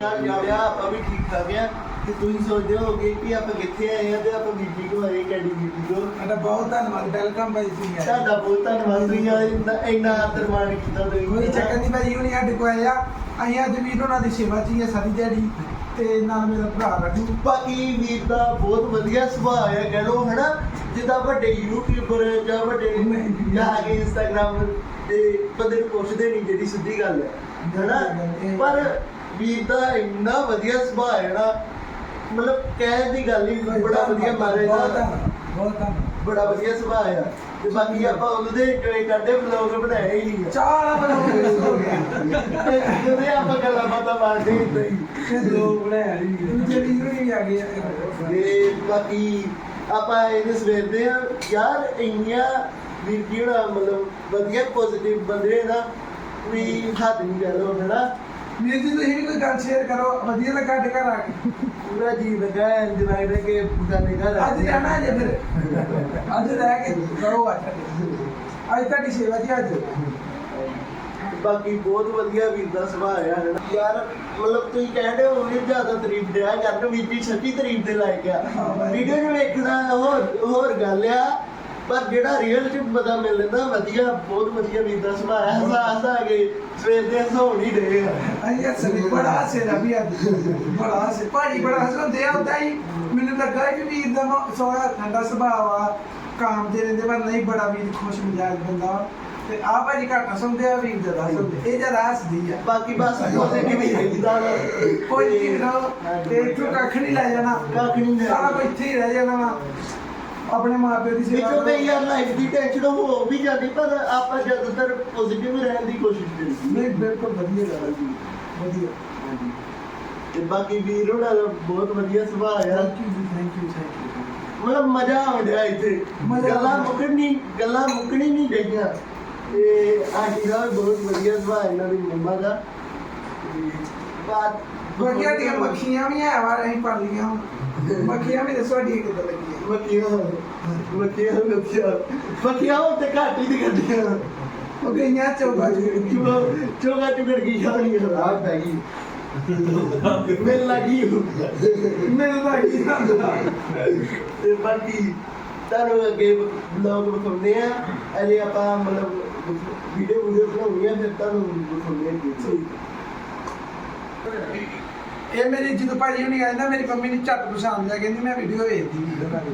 ਜਾੜਿਆ ਆਪਾਂ ਵੀ ਠੀਕ ਠਾਕ ਆ। ਤੇ ਤੁਸੀਂ ਸੋਚਦੇ ਹੋਗੇ ਕਿ ਆਪਾਂ ਕਿੱਥੇ ਆਏ ਆ ਤੇ ਆਪਾਂ ਬੀਬੀ ਕੋ ਆਏ ਕੈਡੀ ਬੀਬੀ ਕੋ ਤੁਹਾਡਾ ਬਹੁਤ ਧੰਨਵਾਦ ਵੈਲਕਮ ਭਾਈ ਜੀ ਸਾਡਾ ਬਹੁਤ ਧੰਨਵਾਦ ਤੁਸੀਂ ਆ ਇੰਨਾ ਇੰਨਾ ਆਦਰ ਮਾਣ ਕੀਤਾ ਤੁਸੀਂ ਕੋਈ ਚੱਕਰ ਨਹੀਂ ਭਾਈ ਹੁਣੀ ਸਾਡੇ ਕੋਲ ਆਇਆ ਅਸੀਂ ਅੱਜ ਵੀਰ ਉਹਨਾਂ ਦੀ ਸੇਵਾ 'ਚ ਹੀ ਆ ਸਾਰੀ ਦਿਹਾੜੀ ਤੇ ਨਾਲ ਮੇਰਾ ਭਰਾ ਰੱਖੂ ਬਾਕੀ ਵੀਰ ਦਾ ਬਹੁਤ ਵਧੀਆ ਸੁਭਾਅ ਹੈ ਕਹਿ ਲਓ ਹਨਾ? ਜਿੱਦਾਂ ਵੱਡੇ ਯੂਟਿਊਬਰ ਜਾਂ ਵੱਡੇ ਜਾਂ ਕਿ ਇੰਸਟਾਗ੍ਰਾਮ ਤੇ ਬੰਦੇ ਨੂੰ ਪੁੱਛਦੇ ਨਹੀਂ ਜਿਹੜੀ ਸਿੱਧੀ ਗੱਲ ਹੈ ਹਨਾ? ਪਰ ਵੀਰ ਦਾ ਇੰਨਾ ਵਧੀਆ ਸੁਭਾਅ ਹੈ ਨਾ ਮਤਲਬ ਕਹਿਣ ਦੀ ਗੱਲ ਹੀ ਬੜਾ ਵਧੀਆ ਮਾਰੇ ਦਾ ਬਹੁਤ ਧੰਨਵਾਦ ਬੜਾ ਵਧੀਆ ਸੁਭਾਅ ਆ। ਤੇ ਬਾਕੀ ਆਪਾਂ ਉਹਦੇ ਇੰਜੋਏ ਕਰਦੇ ਵਲੌਗ ਬਣਾਇਆ ਹੀ ਨਹੀਂ ਚਾਹ ਵਾਲਾ ਬਣਾਉਂਦੇ ਹੋ ਗਿਆ। ਜਦੋਂ ਆਪਾਂ ਗੱਲਾਂ ਬਾਤਾਂ ਮਾਰਦੇ ਹੀ ਦੋ ਬਣਾਇਆ ਨਹੀਂ। ਦੂਜੇ ਵੀਰ ਹੁਣੀ ਆ ਗਏ। ਤੇ ਬਾਕੀ ਆਪਾਂ ਇਹਦੇ ਸਵੇਰਦੇ ਆ ਯਾਰ ਇੰਨੀਆਂ ਵੀਰ ਹੋਣਾ ਮਤਲਬ ਵਧੀਆ ਪੋਜ਼ਿਟਿਵ ਬੰਦੇ ਨਾ ਵੀ ਹੱਦ ਨਹੀਂ ਕਰ ਹਨਾ? ਵੀਰ ਜੀ ਤੁਸੀਂ ਵੀ ਕੋਈ ਗੱਲ ਸ਼ੇਅਰ ਕਰੋ। ਵਧੀਆ ਲੱਗਾ ਸਾਡੇ ਘਰ ਆ ਕੇ। ਪੂਰਾ ਜੀ ਲਗਾ ਇੰਜੋਏ ਦੇ ਕੇ ਘਰ ਆ ਅੱਜ ਰਹਿਣਾ ਜੇ ਫਿਰ। ਅੱਜ ਰਹਿ ਕੇ ਕਰੋ ਅੱਜ। ਅੱਜ ਤੁਹਾਡੀ ਸੇਵਾ ਜੀ ਅੱਜ। ਬਾਕੀ ਬਹੁਤ ਵਧੀਆ ਵੀਰ ਦਾ ਸੁਭਾਅ ਆ ਹਨਾ ਯਾਰ ਮਤਲਬ ਤੁਸੀਂ ਕਹਿੰਦੇ ਹੋ ਵੀ ਜ਼ਿਆਦਾ ਤਾਰੀਫ ਦਿਆ। ਕਰਨ ਵੀਰ ਜੀ ਸੱਚੀ ਤਾਰੀਫ ਦੇ ਲਾਇਕ ਆ। ਹਾਂ। ਵੀਡੀਓ ਨੂੰ ਵੇਖਣਾ ਹੋਰ ਹੋਰ ਗੱਲ ਆ। ਪਰ ਜਿਹੜਾ ਰੀਅਲ ਚ ਪਤਾ ਮਿਲ ਜਾਂਦਾ ਵਧੀਆ ਬਹੁਤ ਵਧੀਆ ਵੀਰ ਦਾ ਸੁਭਾਅ ਆ ਹੱਸਾ ਹੱਸਾ ਕੇ ਸਵੇਰ ਦੇ ਹਸਾਉਣ ਹੀ ਰਹੇ ਆ। ਬੜਾ ਹੱਸੇ ਵੀ ਬੜਾ ਹੱਸੇ। ਭਾਜੀ ਬੜਾ ਆ ਹੀ ਮੈਨੂੰ ਲੱਗਾ ਕਿ ਵੀਰ ਦਾ ਸੋਹਣਾ ਠੰਡਾ ਸੁਭਾਅ ਆ ਕਾਮ ਦੇ ਰਹਿੰਦੇ ਪਰ ਨਹੀਂ ਬੜਾ ਵੀਰ ਖੁਸ਼ ਮਿਜਾਜ ਬੰਦਾ ਵਾ। ਤੇ ਆ ਭਾਜੀ ਘੱਟ ਹੱਸਦੇ ਆ ਵੀਰ ਜ਼ਿਆਦਾ ਹੱਸਦੇ। ਇਹ ਜਰਾ ਹੱਸਦੀ ਆ। ਬਾਕੀ ਬਸ ਪੋਜ਼ਿਟਿਵ ਹੀ ਰਹਿੰਦਾ ਵਾ। ਕੋਈ ਨਹੀਂ ਤੇ ਇੱਥੋਂ ਕੱਖ ਨਹੀਂ ਲੈ ਜਾਣਾ। ਕੱਖ ਨਹੀਂ ਸਾਰਾ ਕੁਝ ਇੱਥੇ ਹੀ ਰਹਿ ਜਾਣਾ ਵਾ। ਆਪਣੇ ਮਾਪੇ ਦੀ ਸੇਵਾ ਵਿੱਚੋਂ ਤੇ। ਯਾਰ ਲਾਈਫ ਦੀ ਟੈਨਸ਼ਨ ਹੋ ਵੀ ਜਾਂਦੀ ਪਰ ਆਪਾਂ ਜ਼ਿਆਦਾਤਰ ਪੋਜ਼ਿਟਿਵ ਰਹਿਣ ਦੀ ਕੋਸ਼ਿਸ਼ ਕਰੀਦੀ ਨਹੀਂ ਬਿਲਕੁਲ ਵਧੀਆ ਗੱਲ ਜੀ। ਵਧੀਆ ਤੇ ਬਾਕੀ ਵੀਰ ਹੋਣਾ ਦਾ ਬਹੁਤ ਵਧੀਆ ਸੁਭਾਅ ਆ। Thank you ji thank you thank you ਮਤਲਬ ਮਜ਼ਾ ਆਉਂਦਿਆ ਇੱਥੇ। ਗੱਲਾਂ ਆਉਂਦਾ। ਮੁੱਕਣੀ ਗੱਲਾਂ ਮੁੱਕਣੀ ਨਹੀਂ ਗਈਆਂ। ਤੇ ਆਂਟੀ ਦਾ ਬਹੁਤ ਵਧੀਆ ਸੁਭਾਅ ਇਹਨਾਂ ਦੀ ਮੰਮਾ ਦਾ। ਬਾਤ ਵਧੀਆ ਦੀਆਂ ਮੱਖੀਆਂ ਵੀ ਹੈ ਵਾਰ ਅਸੀਂ ਪੜ ਲੀਆਂ ਹੁਣ। ਮੱਖੀਆਂ ਵੀ ਦੱਸੋ ਢੀ ਕਿੱਦਾਂ ਲੱਗੀਆਂ ਮੱਖੀਆਂ ਮੱਖੀਆਂ ਮੱਖੀਆਂ ਮੱਖੀਆਂ ਉਹ ਤੇ ਘਾਟ ਹੀ ਦੀ ਗੱਡੀਆਂ ਉਹ ਗਈਆਂ ਚੌਗਾ ਚ ਚੁਗਾ ਚੁਗਾ ਚੁਗੜ ਗਈ ਜਾਣੀ ਰਾਤ ਪੈ ਗਈ। ਮਿਲ ਲੱਗੀ ਕੀ ਸਮਝਦਾ ਤੇ ਬਾਕੀ ਤੁਹਾਨੂੰ ਅੱਗੇ ਬਲੌਗ ਵਿਖਾਉਂਦੇ ਆ। ਅਜੇ ਆਪਾਂ ਮਤਲਬ ਵੀਡੀਓ ਵੀਡੀਓ ਬਣਾਉਣੀ ਆ ਫਿਰ ਤੁਹਾਨੂੰ ਵਿਖਾਉਂਦੇ ਆ ਜੀ ਇਹ ਮੇਰੀ ਜਦੋਂ ਭਾਜੀ ਹੁਣੀ ਆਏ ਨਾ ਮੇਰੀ ਮੰਮੀ ਨੇ ਝੱਟ ਪਛਾਣ ਲਿਆ ਕਹਿੰਦੀ ਮੈਂ ਵੀਡੀਓ ਵੇਖਦੀ ਵੀਡੀਓ ਕਰ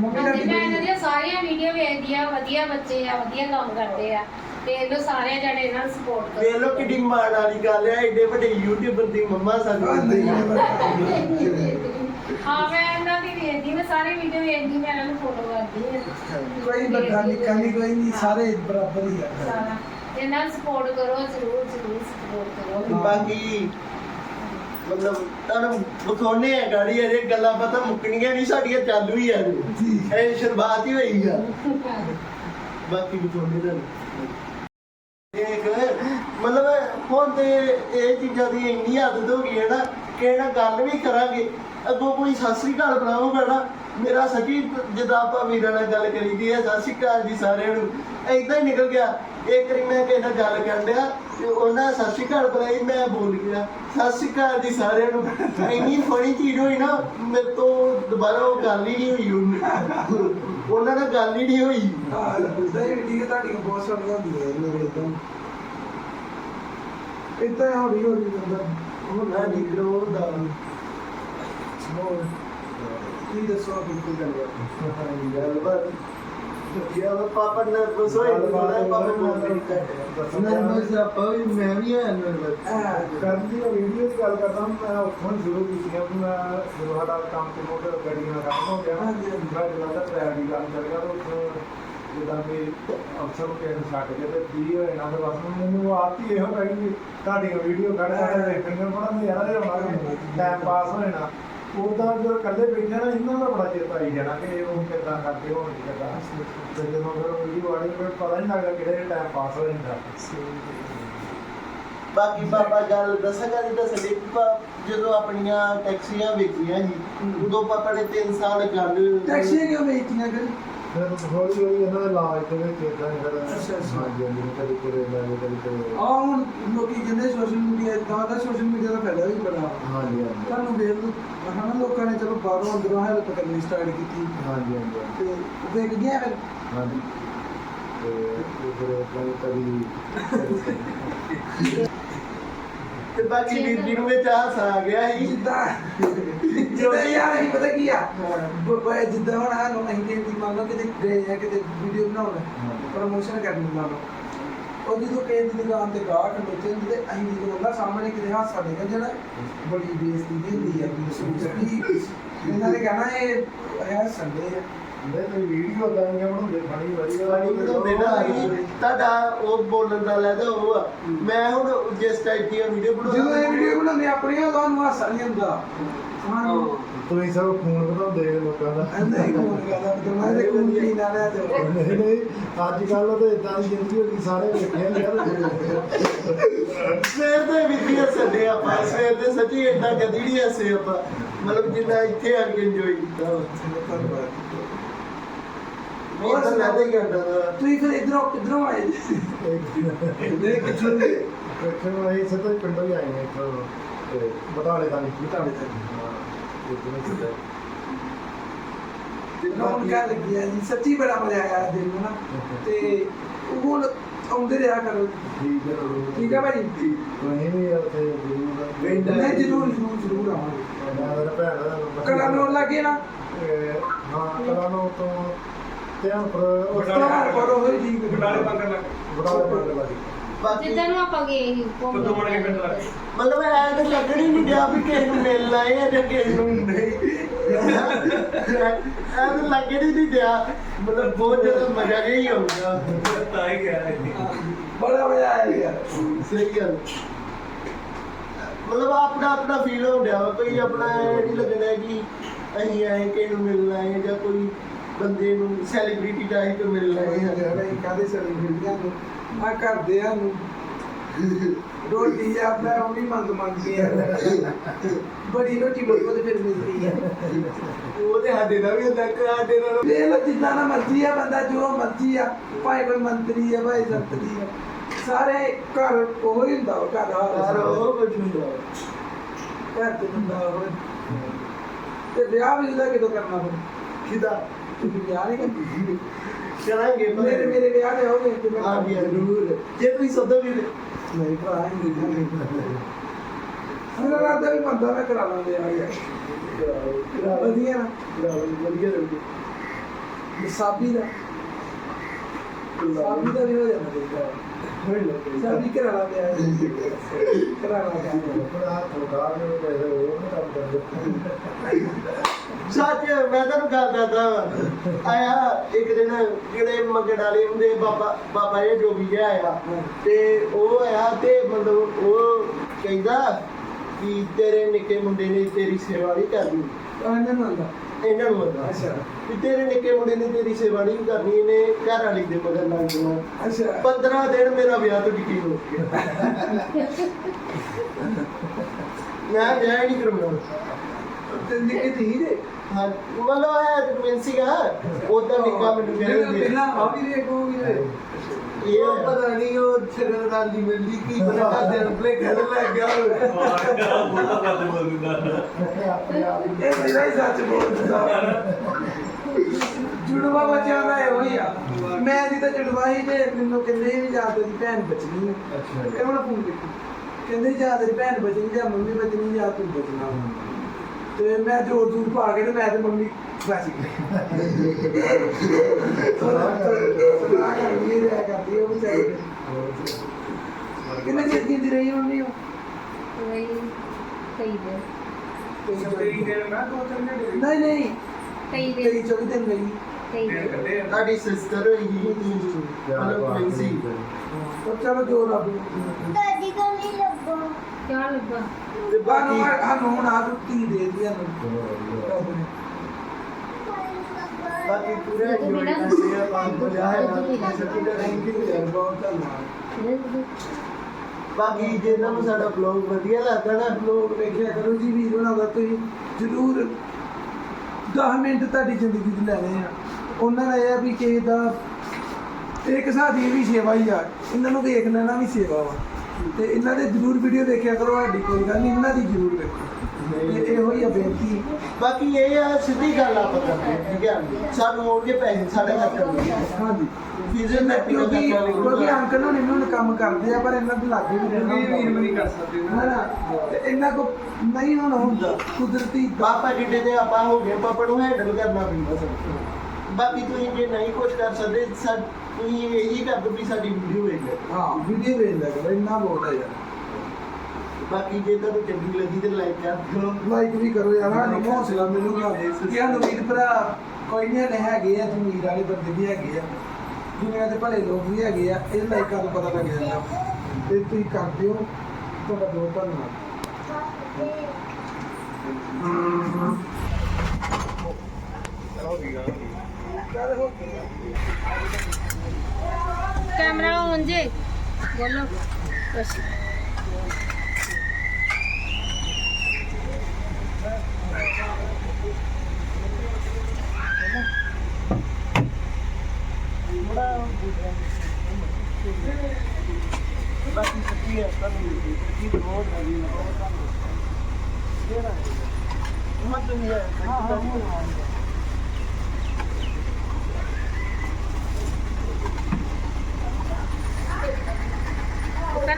ਮੰਮੀ ਹਾਂਜੀ ਮੈਂ ਇਹਨਾਂ ਦਾ ਦੀਆਂ ਸਾਰੀਆਂ ਵੀਡੀਓ ਵੇਖਦੀ ਆ ਵਧੀਆ ਬੱਚੇ ਆ ਵਧੀਆ ਕੰਮ ਕਰਦੇ ਆ। ਤੇ ਇਹਨੂੰ ਸਾਰੇ ਜਣੇ ਇਹਨਾਂ ਨੂੰ ਸਪੋਰਟ ਵੇਖ ਕਰੋ ਲਓ ਕਿੰਨੀ ਮਾਣ ਵਾਲੀ ਗੱਲ ਹੈ ਏਡੇ ਵੱਡੇ ਯੂਟਿਊਬਰ ਦੀ ਮੰਮਾ ਸਾਨੂੰ ਦਿੰਦੇ। ਹਾਂ ਮੈਂ ਇਹਨਾਂ ਦੀ ਵੇਖਦੀ ਮੈਂ ਸਾਰੀ ਵੀਡੀਓ ਵੇਖਦੀ ਮੈਂ ਇਹਨਾਂ ਨੂੰ ਫੋਲੋ ਕਰਦੀ ਆ। ਕੋਈ ਵੱਡਾ ਨਿੱਕਾ ਨਹੀਂ ਕੋਈ ਨਹੀਂ ਸਾਰੇ ਬਰਾਬਰ ਹੀ ਆ। ਸਾਰਾ। ਇਹਨਾਂ ਨੂੰ ਸਪੋਰਟ ਕਰੋ ਜ਼ਰੂਰ ਜ਼ਰੂਰ ਸਪੋਰਟ ਕਰੋ। ਬਾਕੀ ਮਤਲਬ ਤੁਹਾਨੂੰ ਵਿਖਾਉਣੇ ਆ ਗਾੜੀ ਅਜੇ ਗੱਲਾਂ ਪਤਾ ਮੁੱਕਣੀਆਂ ਨਹੀਂ ਸਾਡੀਆਂ ਚਾਲੂ ਹੀ ਆ ਜੀ। ਇਹ ਸ਼ੁਰੂਆਤ ਹੀ ਹੋਈ ਆ। ਬਾਕੀ ਵਿਖਾਉਣੇ ਤੁਹਾਨੂੰ। ਇੱਕ ਮਤਲਬ ਹੁਣ ਤੇ ਇਹ ਚੀਜ਼ਾਂ ਦੀ ਇੰਨੀ ਆਦਤ ਹੋ ਗਈ ਹੈ ਨਾ ਕਿ ਇਹਨਾਂ ਗੱਲ ਵੀ ਕਰਾਂਗੇ। ਅੱਗੋਂ ਕੋਈ ਸਤਿ ਸ੍ਰੀ ਅਕਾਲ ਬੁਲਾਊਗਾ ਨਾ ਮੇਰਾ ਸੱਚੀ ਜਦੋਂ ਆਪਾਂ ਵੀਰਾਂ ਨਾਲ ਗੱਲ ਕਰੀਦੀ ਹੈ ਸਤਿ ਸ੍ਰੀ ਅਕਾਲ ਜੀ ਸਾਰਿਆਂ ਨੂੰ। ਏਦਾਂ ਹੀ ਨਿਕਲ ਗਿਆ। ਇੱਕ ਵਾਰੀ ਮੈਂ ਕਿਸੇ ਨਾਲ ਗੱਲ ਕਰਨ ਡਿਆ ਤੇ ਉਹਨਾਂ ਸਤਿ ਸ੍ਰੀ ਅਕਾਲ ਬੁਲਾਈ ਮੈਂ ਬੋਲ ਗਿਆ ਸਤਿ ਸ੍ਰੀ ਅਕਾਲ ਜੀ ਸਾਰਿਆਂ ਨੂੰ। ਇੰਨੀ ਫਨੀ ਚੀਜ਼ ਹੋਈ ਨਾ ਮੇਰੇ ਤੋਂ ਦੁਬਾਰਾ ਉਹ ਗੱਲ ਹੀ ਨਹੀਂ ਹੋਈ ਉਹਨੇ। ਉਹਨਾਂ ਨਾਲ ਗੱਲ ਹੀ ਨਹੀਂ ਹੋਈ। ਹਾਂ ਸਹੀ ਵੀਡੀਓ ਤੁਹਾਡੀਆਂ ਬਹੁਤ ਸੋਹਣੀਆਂ ਹੁੰਦੀਆਂ ਨੇ ਮੇਰੇ ਤੋਂ। ਇਦਾਂ ਹੌਲੀ ਹੌਲੀ ਬੰਦਾ ਉਹਨਾਂ ਦੀ ਗਰੋਹ ਦਾ ਹੋਰ। ਕੀ ਦੱਸੋ ਬਿਲਕੁਲ ਗੱਲ ਗੱਲਬਾਤ ਯਾ ਪਾਪਾ ਨੇ ਬਸੋਈ ਬੋਲਾ ਪਾਪਾ ਨੇ ਨਰਮਸ ਆਪਾਂ ਵੀ ਮੈਂ ਵੀ ਆ ਨਰਮਸ ਕਰਦੀ ਉਹ ਵੀਡੀਓ ਦੀ ਗੱਲ ਕਰਦਾ ਮੈਂ ਉੱਥੋਂ ਸ਼ੁਰੂ ਕੀਤੀ ਕਿ ਮੈਂ ਜਦੋਂ ਸਾਡਾ ਕੰਮ ਤੇ ਮੋਟਰ ਗੱਡੀਆਂ ਦਾ ਕੰਮ ਹੋ ਗਿਆ। ਮੈਂ ਜਲੰਧਰ ਟਰੈਕ ਦੀ ਗੱਲ ਕਰ ਤਾਂ ਉੱਥੋਂ ਜਿੱਦਾਂ ਕਿ ਅਫਸਰ ਨੂੰ ਨੂੰ ਛੱਡ ਕੇ ਤੇ ਫ੍ਰੀ ਹੋਏ ਨਾ ਤੇ ਬਸ ਮੈਨੂੰ ਆਪ ਹੀ ਇਹੋ ਵੀ ਤੁਹਾਡੀਆਂ ਵੀਡੀਓ ਕੱਢ ਕੱਢ ਦੇਖਣੀਆਂ ਬੜਾ ਨਜ਼ਾਰਾ ਜਿਹਾ ਆਉਣਾ ਟਾਈਮ ਪਾਸ ਹੋ ਜਾਣਾ ਉਦਾਂ ਜਦੋਂ ਇਕੱਲੇ ਬੈਠੇ ਨਾ ਇਹਨਾਂ ਦਾ ਬੜਾ ਚੇਤਾ ਆਈ ਜਾਣਾ ਕਿ ਉਹ ਕਿੱਦਾਂ ਕਰਦੇ ਹੋਣ ਕਿੱਦਾਂ। ਤੇ ਜਦੋਂ ਫਿਰ ਵੀਡੀਓ ਆਣੀ ਫਿਰ ਪਤਾ ਨਹੀਂ ਲੱਗਦਾ ਕਿਹੜੇ ਟਾਈਮ ਪਾਸ ਹੋ ਜਾਂਦਾ। ਬਾਕੀ ਪਾਪਾ ਗੱਲ ਦੱਸਾਂਗਾ ਜਿੱਦਾਂ ਸਾਡੇ ਪਾ- ਜਦੋਂ ਆਪਣੀਆਂ ਟੈਕਸੀਆਂ ਵੇਚੀਆਂ ਸੀ ਉਦੋਂ ਪਾਪਾ ਨੇ 3 ਸਾਲ ਗੱਲ ਟੈਕਸੀ ਕਿਉਂ ਵੇਚੀਆਂ ਕਰ ਫਿਰ ਹੌਲੀ ਹੌਲੀ ਇਹਨਾਂ ਦੇ ਇਲਾਜ ਦੇ ਵਿੱਚ ਇਦਾਂ ਹੀ ਫਿਰ ਅੱਛਾ, ਅੱਛਾ। ਹਾਂਜੀ ਹਾਂਜੀ ਕਦੇ ਕਦੇ ਲੈ ਗਏ ਕਦੇ ਕਦੇ ਆ ਹੁਣ ਲੋਕੀ ਕਹਿੰਦੇ ਸੋਸ਼ਲ ਮੀਡੀਆ ਇਦਾਂ ਦਾ ਸੋਸ਼ਲ ਮੀਡੀਆ ਦਾ ਫਾਇਦਾ ਵੀ ਬੜਾ। ਵਾ। ਹਾਂਜੀ। ਹਾਂਜੀ ਤੁਹਾਨੂੰ ਵੇਖ ਲਓ ਹਨਾ ਲੋਕਾਂ ਨੇ ਚਲੋ ਬਾਹਰੋਂ ਅੰਦਰੋਂ ਹੈਲਪ ਕਰਨੀ ਸਟਾਰਟ ਕੀਤੀ। ਹਾਂਜੀ ਹਾਂਜੀ ਤੇ ਵੇਖ ਗਿਆ ਫਿਰ। ਹਾਂਜੀ। ਤੇ ਫਿਰ ਕਦੇ ਕਦੀ ਕਦੀ ਕਦੀ। ਤੇ ਬਾਕੀ ਜੀ ਨੂੰ ਵਿੱਚ ਹਾਸਾ ਆ ਗਿਆ ਸੀ। ਜਿੱਦਾਂ ਜਿੱਦਾਂ ਯਾਰ ਅਸੀਂ ਪਤਾ ਕੀ ਆ? ਬ- ਬ- ਜਿੱਦਾਂ ਹੁਣ ਸਾਨੂੰ ਅਸੀਂ ਕਿਸੇ ਦੀ ਮੰਨ ਲਓ ਕਿਤੇ ਗਏ ਆ ਕਿਤੇ ਵੀਡੀਓ ਬਣਾਉਣ ਪ੍ਰਮੋਸ਼ਨ ਕਰਨ ਲਾ ਲਓ। ਉਹ ਜਦੋਂ ਕਿਸੇ ਦੀ ਦੁਕਾਨ ਤੇ ਗਾਹਕ ਖਲੋਤੇ ਹੁੰਦੇ ਤੇ ਅਸੀਂ ਜਦੋਂ ਉਹਨਾਂ ਸਾਹਮਣੇ ਕਿਤੇ ਹਾਸਾ ਨਿਕਲ ਜਾਣਾ ਬੜੀ ਬੇਇੱਜ਼ਤੀ ਦੀ ਹੁੰਦੀ ਆ ਵੀ ਇਹਨਾਂ ਨੇ ਕਹਿਣਾ ਇਹ ਹੈ ਸੰਡੇ ਆ। ਨਹੀਂ ਵੀਡੀਓ ਤਾਂ ਨਹੀਂ ਬਣਾਉਂਦੇ ਫਣੀ ਵਧੀਆ ਵਾਲੀ ਬਣਾਉਂਦੇ ਨਾ ਅਸੀਂ, ਤੁਹਾਡਾ ਉਹ ਬੋਲਣ ਦਾ ਲੈ ਤਾਂ ਉਹ ਆ। ਮੈਂ ਹੁਣ ਜਿਸ ਟਾਈਪ ਦੀ ਵੀਡੀਓ ਜਦੋਂ ਇਹ ਵੀਡੀਓ ਬਣਾਉਂਦੇ ਆਪਣੀਆਂ ਤੁਹਾਨੂੰ ਹਾਸਾ ਨਹੀਂ ਹੁੰਦਾ ਸਾਨੂੰ ਤੁਸੀਂ ਸਭ ਫੋਨ ਬਣਾਉਂਦੇ ਹੋ ਲੋਕਾਂ ਦਾ। ਅੰਦਰ ਹੀ ਕੋਲ ਕਰਦਾ ਤੇ ਮੈਂ ਤੇ ਕੋਈ ਨਹੀਂ ਨਾ ਲੈ ਤੇ ਨਹੀਂ ਨਹੀਂ ਅੱਜ ਕੱਲ ਤਾਂ ਇਦਾਂ ਦੀ ਜ਼ਿੰਦਗੀ ਹੋ ਗਈ ਸਾਰੇ ਵੇਖਿਆ ਯਾਰ। ਸਵੇਰ ਦੇ ਵੀ ਹੱਸਦੇ ਆਪਾਂ ਸਵੇਰ ਦੇ ਸੱਚੀ ਏਦਾਂ ਕਦੀ ਨਹੀਂ ਹੱਸੇ ਆਪਾਂ। ਮਤਲਬ ਜਿੰਨਾ ਇੱਥੇ ਆ ਕੇ ਇੰਜੋਏ ਕੀਤਾ। ਵਾ। ਸੁਣਾਓ ਲੱਗਦਾ ਹੀ ਕਰਦਾ ਵਾ। ਤੁਸੀਂ ਫਿਰ ਇਧਰੋਂ ਕਿਧਰੋਂ ਆਏ। ਦੇ। ਕਿੱਥੋਂ ਦੇ ਕਿਉਂਕਿ ਅਸੀਂ ਸਿੱਧਾ ਹੀ ਪਿੰਡੋਂ ਹੀ ਆਏ ਨੇ ਇੱਥੋਂ। ਤੇ ਬਟਾਲੇ ਦਾ ਨਹੀਂ ਬਟਾਲੇ ਦਾ। ਹਾਂ ਇਹ ਨਹੀਂ ਸਿੱਧਾ ਰੌਣ ਕਾ ਲੱਗਿਆ ਜੀ ਸੱਚੀ ਬੜਾ ਮਜ਼ਾ ਆਇਆ ਦਿਲ ਨੂੰ ਨਾ ਤੇ ਹੁਣ ਆਉਂਦੇ ਰਿਹਾ ਕਰੋ। ਠੀਕ ਹੈ ਠੀਕ ਹੈ ਭਾਜੀ ਤੁਸੀਂ ਵੀ ਉੱਥੇ ਜ਼ਰੂਰ ਨਹੀਂ ਜ਼ਰੂਰ ਜ਼ਰੂਰ ਜ਼ਰੂਰ ਆਵਾਂਗੇ। ਮੇਰਾ ਭੈਣ ਦਾ ਕਲਾ ਨੂੰ ਲੱਗੇ ਨਾ? ਇਹ ਹਾਂ ਕਲਾ ਨੂੰ ਤੋਂ ਧਿਆਨ ਪਰ ਉਸ ਧਿਆਨ ਕਰੋ ਹੋਈ ਠੀਕ ਹੈ। ਬਟਾਲੇ ਬੰਦ ਲੱਗੀ ਬਾਕੀ ਜਿੱਦਾਂ ਨੂੰ ਆਪਾਂ ਗਏ ਸੀ ਘੁੰਮਣ ਮਤਲਬ ਐ ਤਾਂ ਲੱਗਣ ਹੀ ਨਹੀਂ ਡਿਆ ਵੀ ਕਿਸੇ ਨੂੰ ਮਿਲ ਆਏ ਆ ਜਾਂ ਕਿਸੇ ਨੂੰ ਨਹੀਂ। ਐ ਤਾਂ ਲੱਗਣ ਹੀ ਨਹੀਂ ਡਿਆ। ਮਤਲਬ ਬਹੁਤ ਜ਼ਿਆਦਾ ਮਜ਼ਾ ਜਿਹਾ ਹੀ ਆਉਂਦਾ ਬੜਾ ਮਜ਼ਾ ਆਇਆ ਯਾਰ ਸਹੀ ਗੱਲ। ਮਤਲਬ ਆਪਣਾ ਆਪਣਾ ਫੀਲ ਹੋ ਕੋਈ ਆਪਣਾ ਇਹ ਨਹੀਂ ਲੱਗਣਾ ਕਿ ਅਸੀਂ ਆਏ ਕਿਸੇ ਨੂੰ ਮਿਲਣਾ ਹੈ ਜਾਂ ਕੋਈ ਬੰਦੇ ਨੂੰ ਸੈਲੀਬ੍ਰਿਟੀ ਦਾ ਹੀ ਤੋਂ ਮਿਲਣਾ ਹੈ ਨਹੀਂ ਕਾਦੇ ਸੜੀ ਫਿਰਦੀਆਂ ਨੂੰ ਆ ਨੂੰ ਰੋਟੀ ਆਪਣਾ ਉਹ ਵੀ ਮੰਗ ਮੰਗਦੀ ਆ। ਬੜੀ ਰੋਟੀ ਮੁੱਕ ਤੇ ਫਿਰ ਮਿਲਦੀ ਆ। ਉਹ ਤੇ ਸਾਡੇ ਨਾਲ ਵੀ ਹੁੰਦਾ ਸਾਡੇ ਨਾਲ ਵੇਖ ਲਓ ਜਿੱਦਾਂ ਦਾ ਮਰਜ਼ੀ ਆ ਬੰਦਾ ਜੋ ਮਰਜ਼ੀ ਆ। ਭਾਵੇਂ ਕੋਈ ਮੰਤਰੀ ਆ ਭਾਵੇਂ ਸੰਤਰੀ ਆ। ਸਾਰੇ ਘਰ ਉਹ ਹੀ ਹੁੰਦਾ ਵਾ, ਘਰ ਹਾਲ ਉਹ ਕੁਝ ਹੁੰਦਾ। ਘਰ ਤੇ ਹੁੰਦਾ ਤੇ ਵਿਆਹ ਵੀ ਉਹਦਾ ਕਿਦੋਂ ਕਰਨਾ ਫਿਰ? ਕਿਦਾ? ਤੁਸੀਂ ਵਿਆਹ ਨਹੀਂ ਕਰਾਂਗੇ ਪਰ- ਮੇਰੇ ਮੇਰੇ ਵਿਆਹ ਦੇ ਹੋ ਗਏ ਤੇ ਹਾਂ ਵੀ ਜ਼ਰੂਰ। ਜੇ ਤੁਸੀਂ ਸਦਾ ਵੀ ਨਹੀਂ ਭਰਾ ਹੀ ਨਹੀਂ ਮੇਰਾ ਰਾਦਾ ਵੀ ਬੰਦਾ ਮੈਂ ਕਰਾ ਲਾਂਦੇ ਆ ਗਿਆ ਵਧੀਆ। ਨਾ ਵਧੀਆ ਰਹੂਗੀ ਸਾਬੀ ਦਾ। ਸਾਬੀ ਦਾ ਵੀ ਹੋ ਜਾਂਦਾ ਦੇਖਦਾ ਸਾਬੀ ਕਰਾ ਲਾਂਦੇ ਆ ਸੱਚ, ਮੈਂ ਤੁਹਾਨੂੰ ਗੱਲ ਦੱਸਦਾ ਵਾਂ। ਆਇਆ ਇੱਕ ਦਿਨ ਜਿਹੜੇ ਮੰਗਣ ਵਾਲੇ ਹੁੰਦੇ ਬਾਬਾ ਬਾਬਾ ਇਹ ਜੋਗੀ ਜਿਹਾ ਆਇਆ। ਤੇ ਉਹ ਆਇਆ ਤੇ ਮਤਲਬ ਉਹ ਕਹਿੰਦਾ ਕਿ ਤੇਰੇ ਨਿੱਕੇ ਮੁੰਡੇ ਨੇ ਤੇਰੀ ਸੇਵਾ ਨਹੀਂ ਕਰਨੀ। ਇਹਨਾਂ ਨੂੰ ਆਂਦਾ ਇਹਨਾਂ ਨੂੰ ਆਂਦਾ ਅੱਛਾ। ਵੀ ਤੇਰੇ ਨਿੱਕੇ ਮੁੰਡੇ ਨੇ ਤੇਰੀ ਸੇਵਾ ਨਹੀਂ ਕਰਨੀ ਇਹਨੇ ਘਰ ਵਾਲੀ ਦੇ ਮਗਰ ਲੱਗ ਜਾਣਾ। ਅੱਛਾ। 15 ਦਿਨ ਮੇਰਾ ਵਿਆਹ ਤੋਂ ਯਕੀਨ ਹੋ ਗਿਆ। ਮੈਂ ਵਿਆਹ ਨਹੀਂ ਕਰਵਾਉਣਾ ਤੇ ਨਿੱਕੇ ਧੀ ਦੇ? ਹਾਂ ਮਤਲਬ ਹੈ ਕਮੈਂਟ ਸੀਗਾ। ਉਦਾਂ ਨਿੱਕਾ ਮੈਨੂੰ ਜਿਹੜਾ ਕਹਿੰਦੇ ਪਹਿਲਾਂ ਆ ਵੀ ਦੇਖੋ ਵੀ ਦੇ ਇਹ ਪਤਾ ਨਹੀਂ ਉਹ ਸਿਰ ਨਾਲ ਦੀ ਮਿਲਦੀ ਕੀ ਦਿਨ ਪਲੇ ਲੱਗ ਗਿਆ ਹੀ ਇਹ ਮੇਰਾ ਹੀ ਸੱਚ ਬੋਲਦਾ। ਜੁੜਵਾ ਬੱਚਿਆਂ ਦਾ ਇਹੋ ਹੀ ਆ। ਮੈਂ ਜੀ ਤਾਂ ਜੁੜਵਾ ਹੀ ਤੇ ਮੈਨੂੰ ਕਹਿੰਦੇ ਵੀ ਜਾਂ ਤੇਰੀ ਭੈਣ ਬਚਣੀ ਹੈ ਅੱਛਾ। ਇਹ ਮੈਨੂੰ ਫੋਨ ਕੀਤੀ। ਕਹਿੰਦੇ ਜਾਂ ਤੇਰੀ ਭੈਣ ਬਚਣੀ ਜਾਂ ਮੰਮੀ ਬਚਣੀ ਜਾਂ ਤੂੰ ਬਚਣਾ। ਤੇ ਮੈਂ ਜੋਰ ਜੂਰ ਪਾ ਕੇ ਤੇ ਮੈਂ ਤੇ ਮੰਮੀ ਬਚ ਗਏ। ਸਲਾਹ ਕਰਦੀ ਰਿਹਾ ਕਰਦੀ ਉਹ ਵਿਚਾਰੀ। ਕਿੰਨੇ ਚਿਰ ਦੀ ਰਹੀ ਮੰਮੀ ਉਹ? ਕੋਈ ਕਈ ਦਿਨ। ਨਹੀਂ ਨਹੀਂ। ਕਈ ਤੇਰੀ ਦਿਨ ਚੌਵੀ ਦਿਨ ਰਹੀ। ਕਈ ਦਿਨ ਤੁਹਾਡੀ ਸਿਸਟਰ ਹੋਈ ਮਤਲਬ ਪ੍ਰਿੰਸੀ ਉਹ ਚਲੋ ਜੋ ਰੱਬ। ਦਾਦੀ ਕੋਲ ਨਹੀਂ ਲੱਭੋ। ਕਿਆ ਲੱਗਾ ਤੇ ਬਾਕੀ ਸਾਨੂੰ ਹੁਣ ਆ ਰੁੱਤੀ ਦੇ ਦਿਆ ਨੂੰ ਰੱਬ ਨੇ ਬਾਕੀ ਪੂਰਾ ਇੰਜੋਏ ਕਰਦੇ ਆ ਪੰਜ ਮਜ਼ਾ ਹੈ ਸੱਚੀ ਦਾ ਥੈਂਕ ਯੂ ਯਾਰ ਬਹੁਤ ਧੰਨਵਾਦ। ਬਾਕੀ ਜੇ ਇਹਨਾਂ ਨੂੰ ਸਾਡਾ ਬਲੌਗ ਵਧੀਆ ਲੱਗਦਾ ਨਾ ਲੋਕ ਵੇਖਿਆ ਕਰੋ ਜੀ ਵੀਰ ਬਣਾਉਂਦਾ ਤੁਸੀਂ ਜ਼ਰੂਰ 10 ਮਿੰਟ ਤੁਹਾਡੀ ਜ਼ਿੰਦਗੀ ਦੇ ਲੈਣੇ ਆ। ਉਹਨਾਂ ਦਾ ਇਹ ਆ ਵੀ ਕਿਸੇ ਦਾ ਇੱਕ ਦੀ ਇਹ ਵੀ ਸੇਵਾ ਹੀ ਆ ਇਹਨਾਂ ਨੂੰ ਵੇਖ ਲੈਣਾ ਵੀ ਸੇਵਾ ਵਾ। ਤੇ ਇਹਨਾਂ ਦੇ ਜ਼ਰੂਰ ਵੀਡੀਓ ਦੇਖਿਆ ਕਰੋ ਸਾਡੀ ਕੋਈ ਗੱਲ ਨਹੀਂ ਇਹਨਾਂ ਦੀ ਜ਼ਰੂਰ ਵੇਖੋ ਤੇ ਇਹੋ ਹੀ ਆ ਬੇਨਤੀ। ਬਾਕੀ ਇਹ ਆ ਸਿੱਧੀ ਗੱਲ ਕਰਦੇ ਹਾਂ, ਠੀਕ ਹੈ? ਸਾਨੂੰ ਹੋਰ ਕੇ ਪੈਸੇ ਸਾਡੇ ਖਰਚ ਕਰਨੇ ਹਾਂਜੀ। ਫਿਜ਼ੀਓਥੈਰੇਪੀ ਦਾ ਕਿਉਂਕਿ ਕਿਉਂਕਿ ਅੰਕਲ ਹੁਣ ਇਹਨਾਂ ਨੂੰ ਕੰਮ ਕਰਦੇ ਆ ਪਰ ਇਹਨਾਂ ਦੇ ਲਾਗੇ ਵੀ ਰਹਿਣਾ ਨਹੀਂ ਕਰ ਸਕਦੇ। ਨਾ ਨਾ। ਤੇ ਇਹਨਾਂ ਕੋ ਨਹੀਂ ਹੁਣ ਹੁੰਦਾ ਕੁਦਰਤੀ ਪਾਪਾ ਜਿੱਡੇ ਤੇ ਆਪਾਂ ਹੋ ਗਏ ਪਾਪਾ ਨੂੰ ਹੈਂਡਲ ਕਰਨਾ ਪੈਂਦਾ ਸਭ। ਬਾਕੀ ਤੁਸੀਂ ਜੇ ਨਹੀਂ ਕੁਝ ਕਰ ਸਕਦੇ ਤੁਸੀਂ ਇਹੀ ਕਰ ਦਿਓ ਵੀ ਸਾਡੀ ਵੀਡੀਓ ਵੇਖ ਲਓ ਹਾਂ ਵੀਡੀਓ ਵੇਖ ਲਿਆ ਕਰੋ ਇੰਨਾ ਬਹੁਤ ਆ ਯਾਰ। ਬਾਕੀ ਜੇ ਤੁਹਾਨੂੰ ਚੰਗੀ ਲੱਗੀ ਤੇ ਲਾਈਕ ਕਰ ਦਿਓ। ਲਾਈਕ ਵੀ ਕਰੋ ਯਾਰ ਸਾਨੂੰ ਹੌਸਲਾ ਮਿਲੂਗਾ ਕਿ ਸਾਨੂੰ ਵੀਰ ਭਰਾ ਕੋਈ ਨਹੀਂ ਹਲੇ ਹੈਗੇ ਆ ਜਮੀਰ ਵਾਲੇ ਬੰਦੇ ਵੀ ਹੈਗੇ ਆ। ਦੁਨੀਆ ਦੇ ਭਲੇ ਲੋਕ ਵੀ ਹੈਗੇ ਆ ਇਹ ਲਾਈਕਾਂ ਤੋਂ ਪਤਾ ਲੱਗ ਜਾਂਦਾ। ਤੇ ਤੁਸੀਂ ਕਰਦੇ ਹੋ ਤੁਹਾਡਾ ਬਹੁਤ ਧੰਨਵਾਦ। ਚੱਲ ਹੋ। ਗਿਆ ਕੈਮਰਾ ਔਨ ਜੇ। ਬੋਲੋ। ਕੁਛ ਬਾਕੀ ਸੱਚੀ ਹੈ। ਤੁਹਾਨੂੰ ਸੱਚੀ ਬਹੁਤ ਵਧੀਆ ਬਹੁਤ ਧੰਨਵਾਦ ਜਿਹੜਾ ਮਤ ਨਹੀਂ ਹੈ।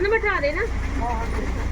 ਕਰਨ ਬਿਠਾ ਦੇ ਨਾ।